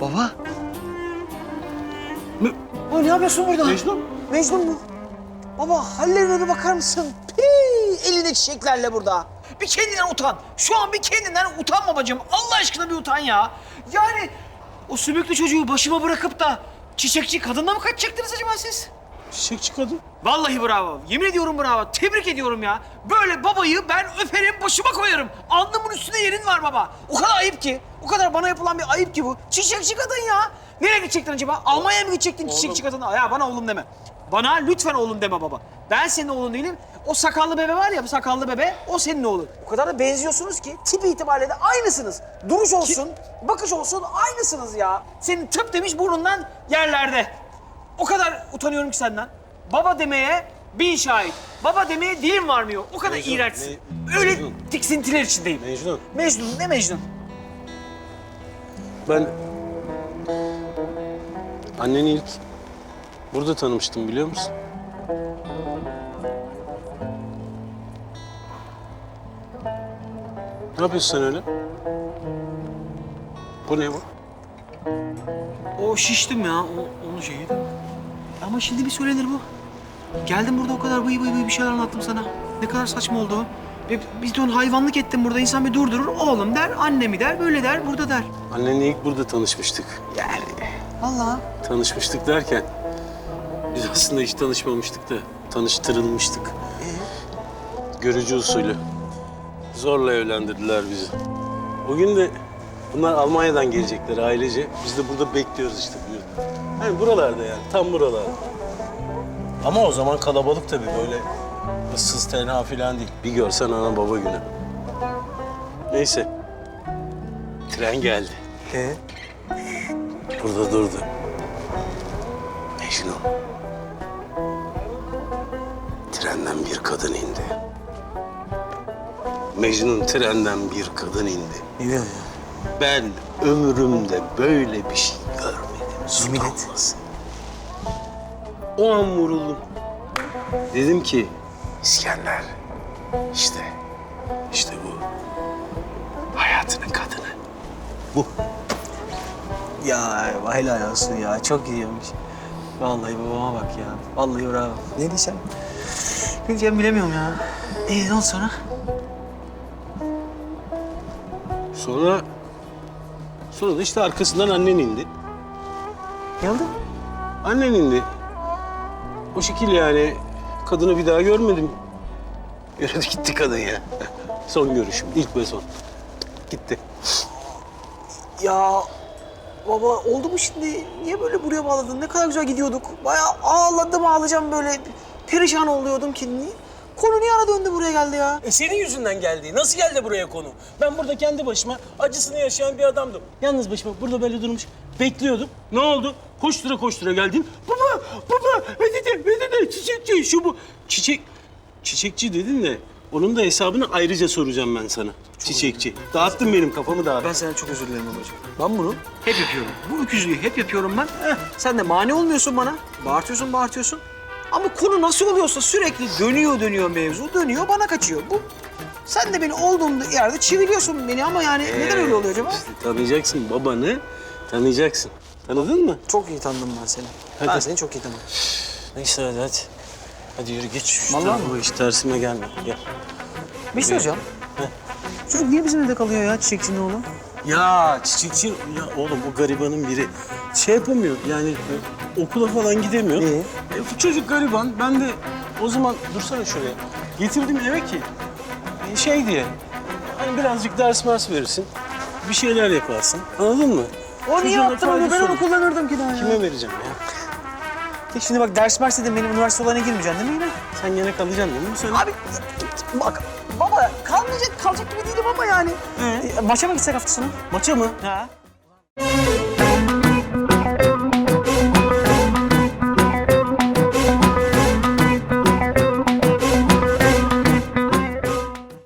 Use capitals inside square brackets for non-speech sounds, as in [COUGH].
Baba. Ulan ne yapıyorsun burada? Mecnun. Mecnun mu? Baba hallerine bir bakar mısın? Pii, elinde çiçeklerle burada. Bir kendinden utan. Şu an bir kendinden utan babacığım. Allah aşkına bir utan ya. Yani o sümüklü çocuğu başıma bırakıp da çiçekçi kadınla mı kaçacaktınız acaba siz? Çiçekçi kadın. Vallahi bravo. Yemin ediyorum bravo. Tebrik ediyorum ya. Böyle babayı ben öperim, başıma koyarım. Alnımın üstünde yerin var baba. O kadar ayıp ki. O kadar bana yapılan bir ayıp ki bu. Çiçekçi kadın ya. Nereye gidecektin acaba? Almanya'ya mı gidecektin çiçekçi kadına? Ya bana oğlum deme. Bana lütfen oğlum deme baba. Ben senin oğlun değilim. O sakallı bebe var ya, bu sakallı bebe, o senin oğlun. O kadar da benziyorsunuz ki tip itibariyle de aynısınız. Duruş olsun, bakış olsun aynısınız ya. Senin tıp demiş burnundan yerlerde. O kadar utanıyorum ki senden. Baba demeye bin şahit. Baba demeye dilim varmıyor. O kadar Mecnun, iğrençsin. Me- Öyle Mecnun. tiksintiler içindeyim. Mecnun. Mecnun, ne Mecnun? Ben... Anneni ilk burada tanımıştım biliyor musun? Ne yapıyorsun sen öyle? Bu ne bu? O şiştim ya, o, onun şeyi. Ama şimdi bir söylenir bu. Geldim burada o kadar bıy bıy bıy bir şeyler anlattım sana. Ne kadar saçma oldu o. Ve Biz de onu hayvanlık ettim burada. İnsan bir durdurur, oğlum der, annemi der, böyle der, burada der. Annenle ilk burada tanışmıştık. Yani. Vallahi. Tanışmıştık derken biz aslında hiç tanışmamıştık da tanıştırılmıştık. Görücü usulü. Zorla evlendirdiler bizi. O gün de bunlar Almanya'dan gelecekler ailece. Biz de burada bekliyoruz işte. buyur. Yani buralarda yani tam buralarda. Ama o zaman kalabalık tabii böyle ıssız tenha falan değil. Bir görsen ana baba günü. Neyse. Tren geldi. Ee? Burada durdu. Mecnun. Trenden bir kadın indi. Mecnun trenden bir kadın indi. Diyorsun Ben ömrümde böyle bir şey görmedim. Yemin et. O an vuruldum. Dedim ki İskender işte işte bu hayatının kadını. Bu. Ya helal olsun ya. Çok iyiyormuş. Vallahi babama bak ya. Vallahi bravo. Ne diyeceğim? Ne diyeceğim bilemiyorum ya. Ee ne oldu sonra? Sonra sonra da işte arkasından annen indi. Ne oldu? Annen indi. O şekil yani kadını bir daha görmedim. Yürüdü gitti kadın ya. [LAUGHS] Son görüşüm, ilk ve son. Gitti. Ya baba oldu mu şimdi? Niye böyle buraya bağladın? Ne kadar güzel gidiyorduk. Bayağı ağladım ağlayacağım böyle. Perişan oluyordum ki. Niye? Konu niye ara döndü buraya geldi ya? E senin yüzünden geldi. Nasıl geldi buraya konu? Ben burada kendi başıma acısını yaşayan bir adamdım. Yalnız başıma burada böyle durmuş bekliyordum. Ne oldu? Koştura koştura geldin. Baba, baba, ödedi, ödedi, çiçekçi, şu bu. Çiçek, çiçekçi dedin de onun da hesabını ayrıca soracağım ben sana. çiçekçi. Dağıttın benim kafamı dağıttın. Ben senden çok özür dilerim babacığım. Ben bunu hep yapıyorum. Bu öküzlüğü hep yapıyorum ben. Heh, sen de mani olmuyorsun bana. Bağırtıyorsun, bağırtıyorsun. Ama konu nasıl oluyorsa sürekli dönüyor dönüyor mevzu. Dönüyor bana kaçıyor. Bu sen de beni olduğum yerde çiviliyorsun beni ama yani neden öyle oluyor acaba? İşte tanıyacaksın babanı, tanıyacaksın. Tanıdın mı? Çok iyi tanıdım ben seni. Ben Hadi. seni çok iyi tanıdım. Neyse hadi hadi. Hadi yürü geç şu Vallahi tarafa. Hiç tersime gelme. Gel. Bir şey hocam. Çocuk niye bizim evde kalıyor ya çiçekçinin oğlu? Ya çiçekçi, ya oğlum o garibanın biri şey yapamıyor yani okula falan gidemiyor. İyi. E, bu çocuk gariban, ben de o zaman dursana şuraya. Getirdim eve ki e, şey diye, hani birazcık ders mers verirsin, bir şeyler yaparsın, anladın mı? O niye Çocuğuna attın onu? Ben faydası onu olur. kullanırdım ki daha ya. Kime vereceğim ya? E Şimdi bak ders mers dedim benim üniversite olayına girmeyeceksin değil mi yine? Sen gene kalacaksın değil mi? Söyle. Abi bak baba kalmayacak kalacak gibi değilim ama yani. Ee? E, maça mı gitsek hafta sonu? Maça mı? Ha.